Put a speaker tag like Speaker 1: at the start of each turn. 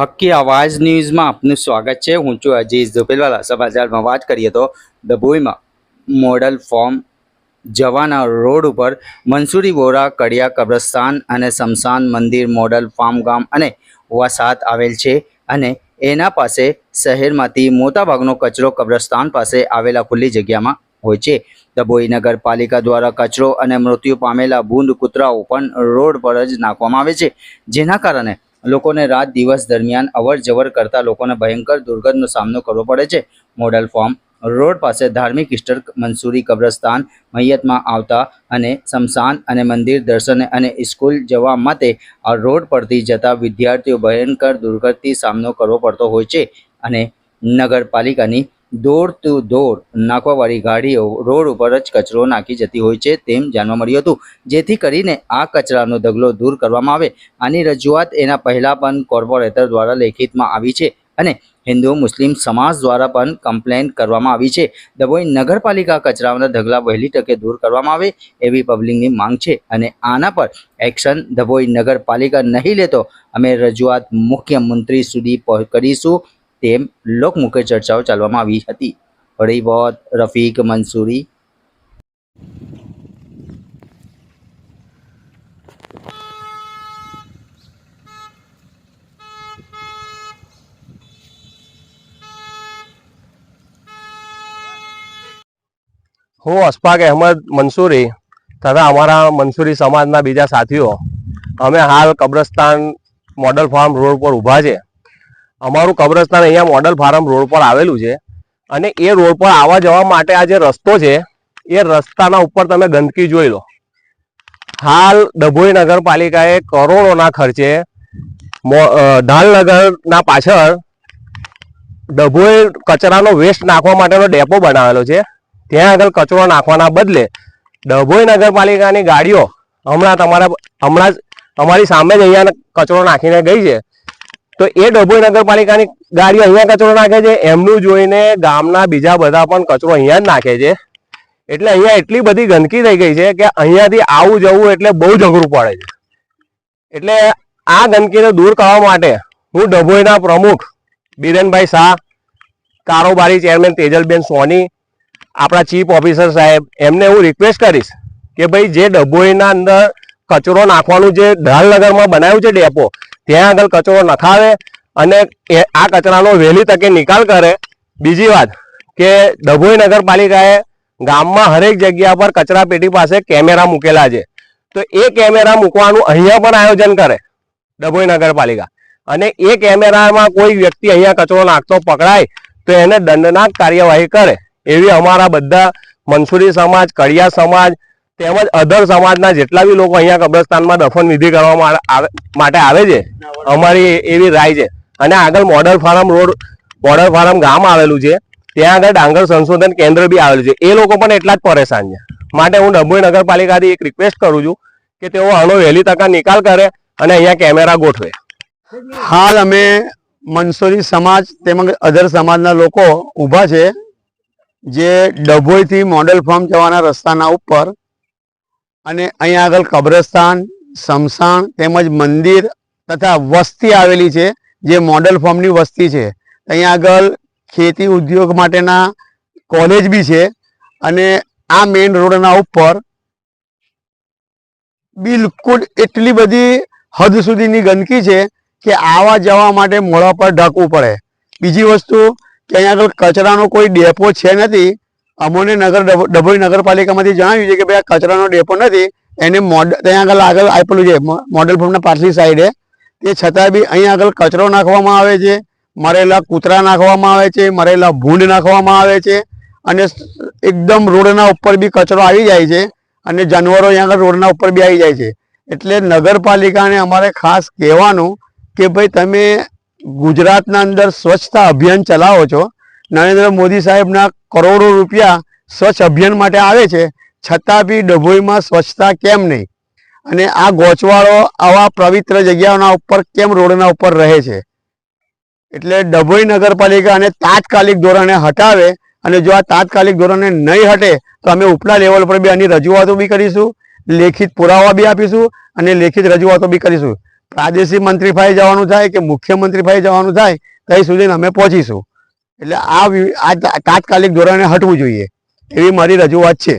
Speaker 1: હક્કી આવાજ ન્યૂઝમાં આપનું સ્વાગત છે. હું છું અજીઝ ઝુપેલવાલા. સમાચારમાં વાત કરીએ તો ડભોઈમાં મોડલ ફોર્મ જવાના રોડ ઉપર મનસુરી વોરા, કડિયા કબ્રસ્તાન અને શમશાન મંદિર મોડલ ફાર્મ ગામ અને વસાત આવેલ છે અને એના પાસે શહેરમાંથી મોટાભાગનો કચરો કબ્રસ્તાન પાસે આવેલા ખુલ્લી જગ્યામાં હોય છે. ડભોઈ નગરપાલિકા દ્વારા કચરો અને મૃત્યુ પામેલા બૂંદ કૂતરાઓ પણ રોડ પર જ નાખવામાં આવે છે. જેના કારણે લોકોને રાત દિવસ દરમિયાન અવર જવર કરતા લોકોને ભયંકર દુર્ગંધનો સામનો કરવો પડે છે. મોડલ ફોર્મ રોડ પાસે ધાર્મિક ઇસ્ટર મંસૂરી કબ્રસ્તાન મૈયતમાં આવતા અને શમશાન અને મંદિર દર્શને અને સ્કૂલ જવા માટે આ રોડ પરથી જતા વિદ્યાર્થીઓ ભયંકર દુર્ગતથી સામનો કરવો પડતો હોય છે અને નગરપાલિકાની દોડ ટુ દોડ નાખવાવાળી ગાડીઓ રોડ ઉપર જ કચરો નાખી જતી હોય છે તેમ જાણવા મળ્યું હતું. જેથી કરીને આ કચરાનો ઢગલો દૂર કરવામાં આવે. આની રજૂઆત એના પહેલાં પણ કોર્પોરેટર દ્વારા લેખિતમાં આવી છે અને હિન્દુ મુસ્લિમ સમાજ દ્વારા પણ કમ્પ્લેન કરવામાં આવી છે. ડભોઈ નગરપાલિકા કચરાના ઢગલા વહેલી તકે દૂર કરવામાં આવે એવી પબ્લિકની માંગ છે અને આના પર એક્શન ડભોઈ નગરપાલિકા નહીં લેતો અમે રજૂઆત મુખ્યમંત્રી સુધી કરીશું. તેમ લોકમુખે ચર્ચાઓ ચાલવામાં આવી હતી. રિપોર્ટ રફીક, મંસૂરી.
Speaker 2: હું અશફાક અહેમદ મંસૂરી તથા અમારા મંસૂરી સમાજના બીજા સાથીઓ. અમે હાલ કબ્રસ્તાન મોડલ ફાર્મ રોડ પર ઊભા છે અમારું કબ્રસ્તાન અહીંયા મોડલ ફાર્મ રોડ પર આવેલું છે અને એ રોડ પર આવવા જવા માટે આ જે રસ્તો છે, એ રસ્તાના ઉપર તમે ગંદકી જોઈ લો. હાલ ડભોઈ નગરપાલિકાએ કરોડોના ખર્ચે ઢાલનગરના પાછળ ડભોઈ કચરાનો વેસ્ટ નાખવા માટેનો ડેપો બનાવેલો છે. ત્યાં આગળ કચરો નાખવાના બદલે ડભોઈ નગરપાલિકાની ગાડીઓ હમણાં તમારા, હમણાં જ અમારી સામે જ અહીંયા કચરો નાખીને ગઈ છે. તો એ ડભોઈ નગરપાલિકાની ગાડીઓ અહીંયા કચરો નાખે છે. એમનું જોઈને ગામના બીજા બધા પણ કચરો અહીંયા જ નાખે છે. એટલે અહીંયા એટલી બધી ગંદકી થઈ ગઈ છે કે અહીંયાથી આવું જવું એટલે બહુ જ અઘરું પડે છે. એટલે આ ગંદકીને દૂર કરવા માટે હું ડભોઈના પ્રમુખ બિરેનભાઈ શાહ, કારોબારી ચેરમેન તેજલબેન સોની, આપણા ચીફ ઓફિસર સાહેબ, એમને હું રિક્વેસ્ટ કરીશ કે ભાઈ જે ડભોઈના અંદર કચરો નાખવાનું જે ઢાલનગરમાં બનાવ્યું છે ડેપો ત્યાં આગળ કચરો નખાવે અને આ કચરાનો વહેલી તકે નિકાલ કરે. બીજી વાત કે ડભોઈ નગરપાલિકાએ ગામમાં હરેક જગ્યા પર કચરા પેટી પાસે કેમેરા મૂકેલા છે. તો એ કેમેરા મૂકવાનું અહીંયા પણ આયોજન કરે ડભોઈ નગરપાલિકા. અને એ કેમેરામાં કોઈ વ્યક્તિ અહીંયા કચરો નાખતો પકડાય તો એને દંડનાક કાર્યવાહી કરે. એવી અમારા બધા મનસુરી સમાજ, કડિયા સમાજ તેમજ અધર સમાજના જેટલા બી લોકો અહીંયા કબ્રસ્તાનમાં દફન વિધિ કરવા માટે આવે છે, અમારી એવી રાય છે. અને આગળ model farm road model farm ગામ આવેલું છે, ત્યાં આગળ ડાંગર સંશોધન કેન્દ્ર બી આવેલું છે. એ લોકો પણ એટલા જ પરેશાન છે. માટે હું ડભોઈ નગરપાલિકાથી એક રિક્વેસ્ટ કરું છું કે તેઓ આનો વહેલી તકા નિકાલ કરે અને અહીંયા કેમેરા ગોઠવે.
Speaker 3: હાલ અમે મંસોરી સમાજ તેમજ અધર સમાજના લોકો ઊભા છે, જે ડભોઈથી મોડલ ફાર્મ જવાના રસ્તાના ઉપર અને અહીંયા આગળ કબ્રસ્તાન, સમસાણ તેમજ મંદિર તથા વસ્તી આવેલી છે, જે મોડલ ફોર્મની વસ્તી છે. અહીંયા આગળ ખેતી ઉદ્યોગ માટેના કોલેજ બી છે અને આ મેઇન રોડના ઉપર બિલકુલ એટલી બધી હદ સુધીની ગંદકી છે કે આવા જવા માટે મોડા પર ઢાંકવું પડે. બીજી વસ્તુ કે અહીંયા આગળ કચરાનો કોઈ ડેપો છે નથી અમોને નગર ડભોઈ નગરપાલિકામાંથી જણાવ્યું છે કે ભાઈ આ કચરાનો ડેપો નથી, એને મોડ, ત્યાં આગળ આગળ આપેલું છે મોડલ ફોર્મના પાછલી સાઈડે. તે છતાં બી અહીંયા આગળ કચરો નાખવામાં આવે છે, મરેલા કૂતરા નાખવામાં આવે છે, મરેલા ભૂંડ નાખવામાં આવે છે, અને એકદમ રોડના ઉપર બી કચરો આવી જાય છે, અને જાનવરો અહીંયા આગળ રોડના ઉપર બી આવી જાય છે. એટલે નગરપાલિકાને અમારે ખાસ કહેવાનું કે ભાઈ તમે ગુજરાતના અંદર સ્વચ્છતા અભિયાન ચલાવો છો. નરેન્દ્ર મોદી સાહેબના કરોડો રૂપિયા સ્વચ્છ અભિયાન માટે આવે છે, છતાં બી ડભોઈમાં સ્વચ્છતા કેમ નહીં? અને આ ગોચવાળો આવા પવિત્ર જગ્યાઓના ઉપર કેમ રોડના ઉપર રહે છે? એટલે ડભોઈ નગરપાલિકા અને તાત્કાલિક ધોરણે હટાવે અને જો આ તાત્કાલિક ધોરણે નહીં હટે, તો અમે ઉપલા લેવલ પર બી આની રજૂઆતો બી કરીશું, લેખિત પુરાવા બી આપીશું અને લેખિત રજૂઆતો બી કરીશું. પ્રાદેશિક મંત્રી પાસે જવાનું થાય કે મુખ્યમંત્રી પાસે જવાનું થાય ત્યાં સુધી અમે પહોંચીશું. એટલે આ તાત્કાલિક ધોરણે હટવું જોઈએ. એવી મારી રજૂઆત છે.